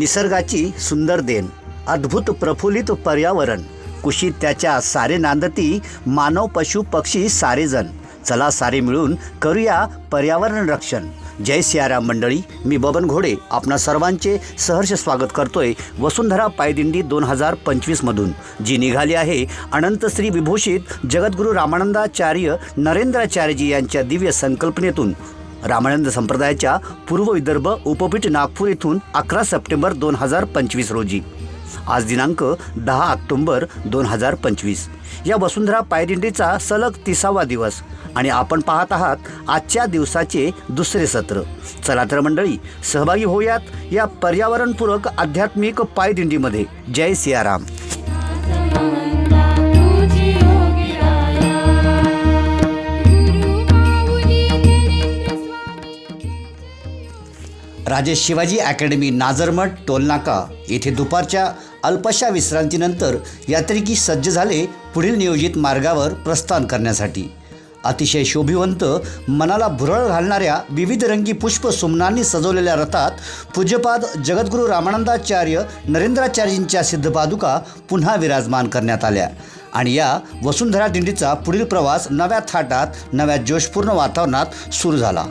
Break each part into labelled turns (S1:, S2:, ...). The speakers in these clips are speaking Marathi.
S1: निसर्गाची सुंदर देण अद्भुत प्रफुल्लित पर्यावरण कुशीत त्याच्या सारे नांदती मानव पशु पक्षी सारेजण चला सारे मिळून करूया पर्यावरण रक्षण. जय सियाराम मंडळी मी बबन घोडे आपणा सर्वांचे सहर्ष स्वागत करतोय वसुंधरा पायदिंडी दोन हजार पंचवीसमधून जी निघाली आहे अनंत श्री विभूषित जगद्गुरू रामानंदाचार्य नरेंद्राचार्यजी यांच्या दिव्य संकल्पनेतून. रामानंद संप्रदायाच्या पूर्व विदर्भ उपपीठ नागपूर येथून अकरा सप्टेंबर दोन हजार पंचवीस रोजी. आज दिनांक दहा ऑक्टोंबर दोन हजार पंचवीस. या वसुंधरा पायदिंडीचा सलग तिसावा दिवस आणि आपण पाहत आहात आजच्या दिवसाचे दुसरे सत्र. चला तर मंडळी सहभागी होऊयात या पर्यावरणपूरक आध्यात्मिक पायदिंडीमध्ये जय सियाराम. राजेश शिवाजी अकॅडमी नाझरमठ टोलनाका येथे दुपारच्या अल्पशा विश्रांतीनंतर यात्रिकी सज्ज झाले पुढील नियोजित मार्गावर प्रस्थान करण्यासाठी. अतिशय शोभिवंत मनाला भुरळ घालणाऱ्या विविध रंगी पुष्प सुमनांनी सजवलेल्या रथात पूज्यपाद जगद्गुरू रामानंदाचार्य नरेंद्राचार्यजींच्या सिद्धपादुका पुन्हा विराजमान करण्यात आल्या आणि या वसुंधरा दिंडीचा पुढील प्रवास नव्या थाटात नव्या जोशपूर्ण वातावरणात सुरू झाला.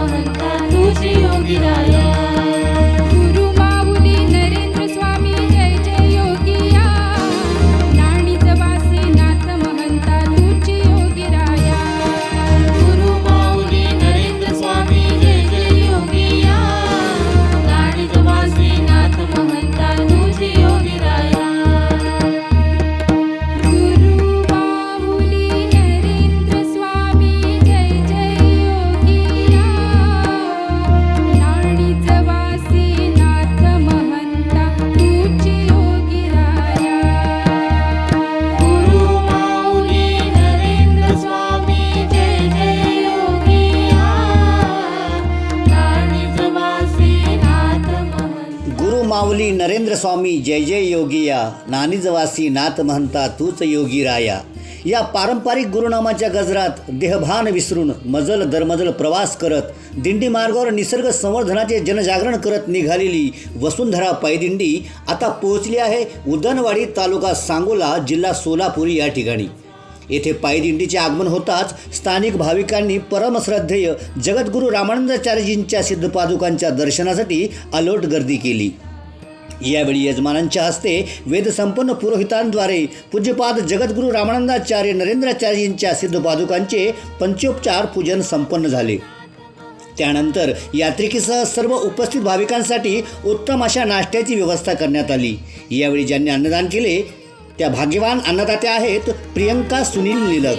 S2: नाथ महंता तुझी योगिराया गुरु स्वामी जय जय योगिया.
S1: नानिजवासी नाथ म्हणता तूच योगी राया. या पारंपरिक गुरुनामाच्या गजरात देहभान विसरून मजल दरमजल प्रवास करत दिंडी मार्गावर निसर्ग संवर्धनाचे जनजागरण करत निघालेली वसुंधरा पायदिंडी आता पोहोचली आहे उदनवाडी तालुका सांगोला जिल्हा सोलापूर या ठिकाणी. येथे पायदिंडीचे आगमन होताच स्थानिक भाविकांनी परमश्रद्धेय जगद्गुरू रामानंदाचार्यजींच्या सिद्धपादुकांच्या दर्शनासाठी अलोट गर्दी केली. यावेळी यजमानांच्या हस्ते वेदसंपन्न पुरोहितांद्वारे पूज्यपाद जगद्गुरू रामानंदाचार्य नरेंद्राचार्यजींच्या सिद्धपादुकांचे पंचोपचार पूजन संपन्न झाले. त्यानंतर यात्रिकेसह सर्व उपस्थित भाविकांसाठी उत्तम अशा नाश्त्याची व्यवस्था करण्यात आली. यावेळी ज्यांनी अन्नदान केले त्या भाग्यवान अन्नदात्या आहेत प्रियंका सुनील निलक.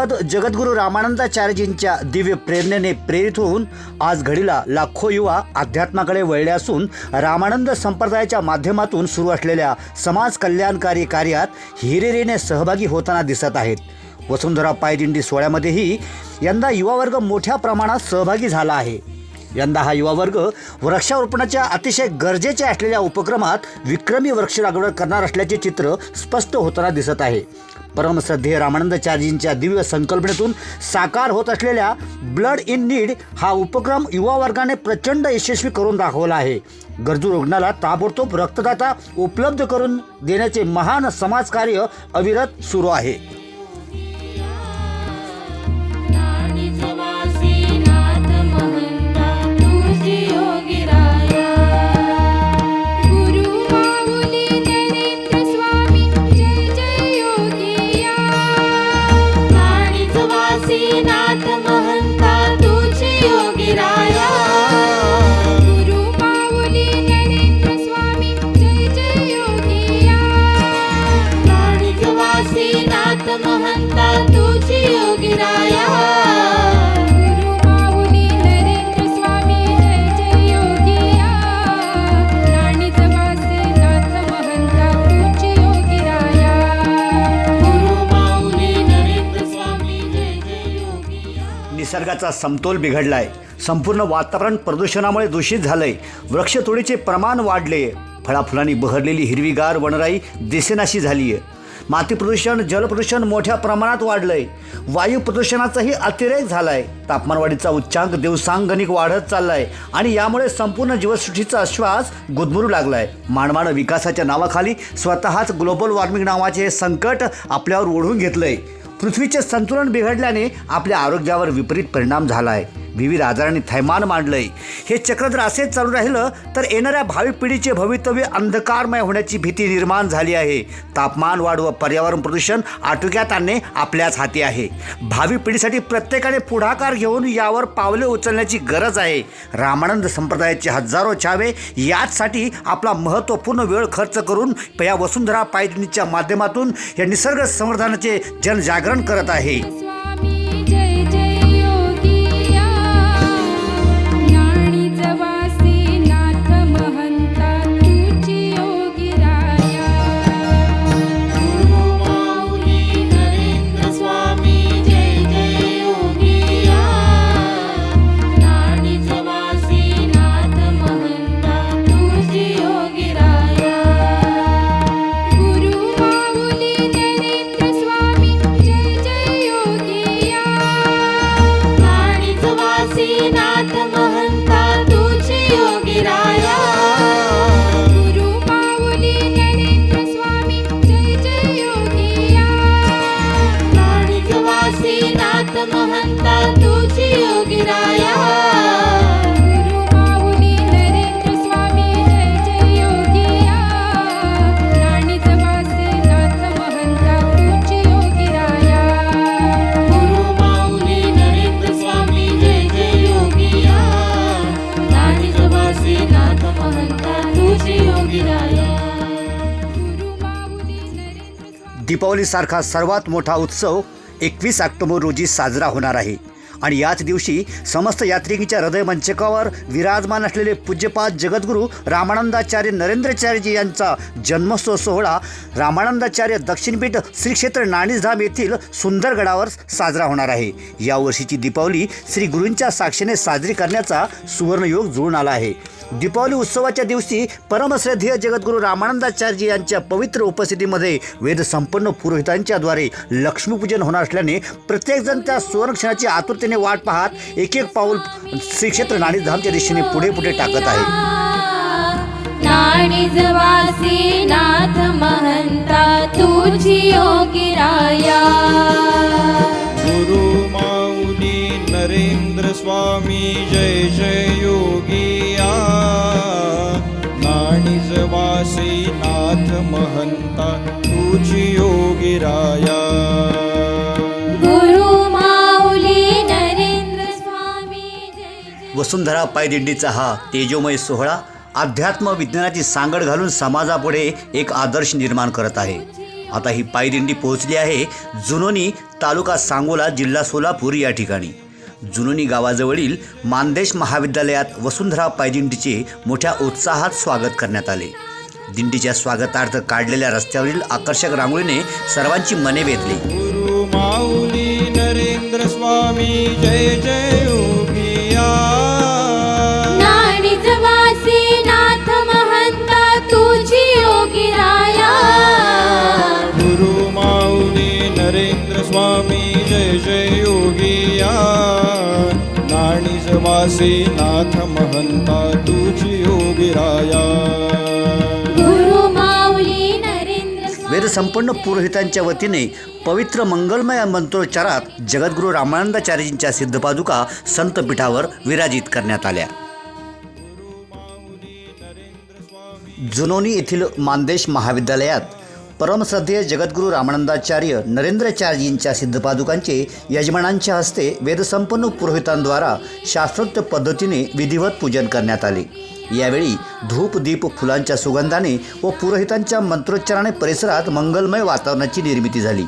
S2: स्वामी
S1: जगद्गुरू रामानंदाचार्यजींच्या दिव्य प्रेरणेने प्रेरित होऊन आज घडीला लाखो युवा अध्यात्माकडे वळले असून रामानंद संप्रदायाच्या माध्यमातून सुरू असलेल्या समाज कल्याणकारी कार्यात हिरिरीने सहभागी होताना दिसत आहेत. वसुंधरा पायदिंडी सोहळ्यामध्येही यंदा युवावर्ग मोठ्या प्रमाणात सहभागी झाला आहे. यंदा हा युवा वर्ग वृक्षारोपणाच्या अतिशय गरजेच्या असलेल्या उपक्रमात विक्रमी वृक्ष लागवड करणार असल्याचे चित्र स्पष्ट होताना दिसत आहे. परमश्रद्धेय रामानंदाचार्यजींच्या दिव्य संकल्पनेतून साकार होत असलेल्या ब्लड इन नीड हा उपक्रम युवा वर्गाने प्रचंड यशस्वी करून दाखवला आहे. गरजू रुग्णाला ताबडतोब रक्तदाता उपलब्ध करून देण्याचे महान समाजकार्य अविरत सुरू आहे. निसर्गाचा समतोल बिघडलाय. संपूर्ण वातावरण प्रदूषणामुळे दूषित झालंय. वृक्षतोडीचे प्रमाण वाढले. फळाफुलांनी बहरलेली हिरवीगार वनराई दिसेनाशी झाली आहे माती प्रदूषण जलप्रदूषण मोठ्या प्रमाणात वाढलंय. वायू प्रदूषणाचाही अतिरेक झालाय. तापमानवाढीचा उच्चांक दिवसांगणिक वाढत चाललाय आणि यामुळे संपूर्ण जीवसृष्टीचा श्वास गुदमरू लागलाय. मानवानं विकासाच्या नावाखाली स्वतःच ग्लोबल वॉर्मिंग नावाचे हे संकट आपल्यावर ओढून घेतलंय. पृथ्वीचे संतुलन बिघडल्याने आपल्या आरोग्यावर विपरीत परिणाम झाला आहे. विविध आजारांनी थैमान मांडलंय. हे चक्र जर असेच चालू राहिलं तर येणाऱ्या भावी पिढीचे भवितव्य अंधकारमय होण्याची भीती निर्माण झाली आहे. तापमान वाढ व पर्यावरण प्रदूषण आटोक्यात आणणे आपल्याच हाती आहे. भावी पिढीसाठी प्रत्येकाने पुढाकार घेऊन यावर पावले उचलण्याची गरज आहे. रामानंद संप्रदायाचे हजारो छावे याचसाठी आपला महत्त्वपूर्ण वेळ खर्च करून या वसुंधरा पायदिनीच्या माध्यमातून या निसर्ग संवर्धनाचे जनजागरण करत आहे. दीपावलीसारखा सर्वात मोठा उत्सव एकवीस ऑक्टोबर रोजी साजरा होणार आहे. आणि याच दिवशी समस्त यात्रिकींच्या हृदय मंचकावर विराजमान असलेले पूज्यपाद जगद्गुरू रामानंदाचार्य नरेंद्रचार्यजी यांचा जन्मोत्सव सोहळा रामानंदाचार्य दक्षिणपीठ श्री क्षेत्र नाणीसधाम येथील सुंदरगडावर साजरा होणार आहे. यावर्षीची दीपावली श्री गुरूंच्या साक्षीने साजरी करण्याचा सुवर्णयोग जुळून आला आहे. दीपावली उत्सवाच्या दिवशी परमश्रद्धेय जगद्गुरू रामानंदाचार्य यांच्या पवित्र उपस्थितीमध्ये वेदसंपन्न पुरोहितांच्याद्वारे लक्ष्मीपूजन होणार असल्याने प्रत्येकजण त्या सुवर्णक्षणाची आतुरतेने वाट पाहत एक एक पाऊल श्री क्षेत्र नाणीधामच्या दिशेने पुढे पुढे टाकत आहे.
S2: नाणीजवासी नाथ महंता तुझी योगी राया.
S3: गुरु माऊली नरेंद्र स्वामी जय जय योगिया नाणीज वासी नाथ महंता तुझी योगी राया.
S1: वसुंधरा पायदिंडीचा हा तेजोमय सोहळा अध्यात्म विज्ञानाची सांगड घालून समाजापुढे एक आदर्श निर्माण करत आहे. आता ही पायदिंडी पोहोचली आहे जुनोनी तालुका सांगोला जिल्हा सोलापूर या ठिकाणी. जुनोनी गावाजवळील मानदेश महाविद्यालयात वसुंधरा पायदिंडीचे मोठ्या उत्साहात स्वागत करण्यात आले. दिंडीच्या स्वागतार्थ काढलेल्या रस्त्यावरील आकर्षक रांगोळीने सर्वांची मने वेधली.
S3: गुरु माऊली नरेंद्र स्वामी जय जय वासी नाथ महंता तुझी योगी राया.
S2: गुरु माऊली नरेंद्र स्वामी.
S1: वेदसंपन्न पुरोहितांच्या वतीने पवित्र मंगलमय मंत्रोच्चारात जगद्गुरू रामानंदाचार्यजींच्या सिद्धपादुका संतपीठावर विराजित करण्यात आल्या. जुनोनी येथील मानदेश महाविद्यालयात परमश्रद्धेय जगद्गुरू रामानंदाचार्य नरेंद्रचार्यजींच्या सिद्धपादुकांचे यजमानांच्या हस्ते वेदसंपन्न पुरोहितांद्वारा शास्त्रोक्त पद्धतीने विधिवत पूजन करण्यात आले. यावेळी धूप दीप फुलांच्या सुगंधाने व पुरोहितांच्या मंत्रोच्चाराने परिसरात मंगलमय वातावरणाची निर्मिती झाली.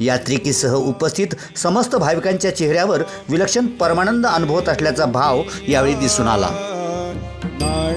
S1: यात्रिकीसह उपस्थित समस्त भाविकांच्या चेहऱ्यावर विलक्षण परमानंद अनुभवत असल्याचा भाव यावेळी दिसून आला.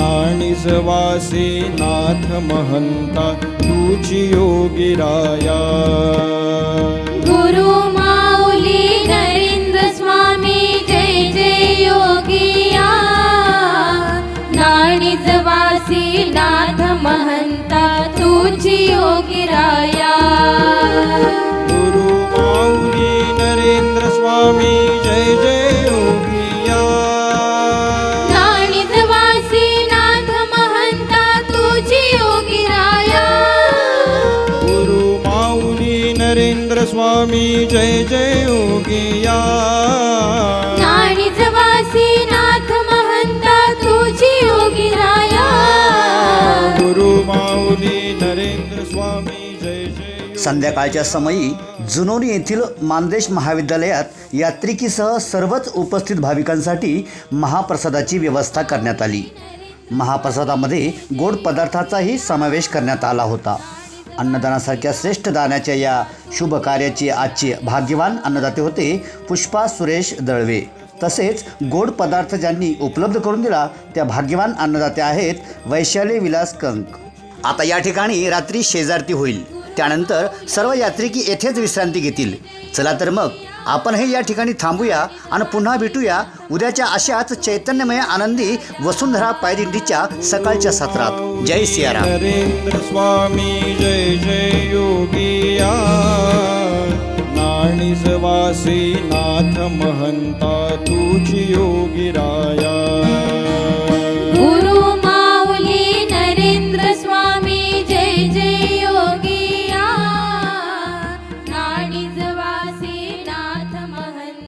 S3: नाणीज वासी नाथ महंता तुझी योगी राया.
S2: गुरु माऊली नरेंद्र स्वामी जय जय योगिया नाणीजवासी नाथ महंता तुझी योगी राया.
S3: गुरु माऊली नरेंद्र स्वामी जय जय नरेंद्र स्वामी जय जय योगिया।
S2: नाथ महंता तुझी योगी राया।
S3: गुरु माऊली नरेंद्र स्वामी जय जय.
S1: संध्याकाळच्या समयी जुनोनी येथील मानदेश महाविद्यालयात यात्रिकीसह सर्वच उपस्थित भाविकांसाठी महाप्रसादाची व्यवस्था करण्यात आली. महाप्रसादामध्ये गोड पदार्थाचाही समावेश करण्यात आला होता. अन्नदानासारख्या श्रेष्ठ दानाच्या या शुभ कार्याचे आजचे भाग्यवान अन्नदाते होते पुष्पा सुरेश दळवे. तसेच गोड पदार्थ ज्यांनी उपलब्ध करून दिला त्या भाग्यवान अन्नदाते आहेत वैशाली विलास कंक. आता या ठिकाणी रात्री शेजारती होईल. त्यानंतर सर्व यात्रिकी येथेच विश्रांती घेतील. चला तर मग आपणही या ठिकाणी थांबूया आणि पुन्हा भेटूया उद्याच्या अशाच चैतन्यमय आनंदी वसुंधरा पायदिंडीच्या सकाळच्या सत्रात. जय सियाराम.
S3: नरेंद्र स्वामी जय जय योगिया नाथ महंता तुझी योगी राया.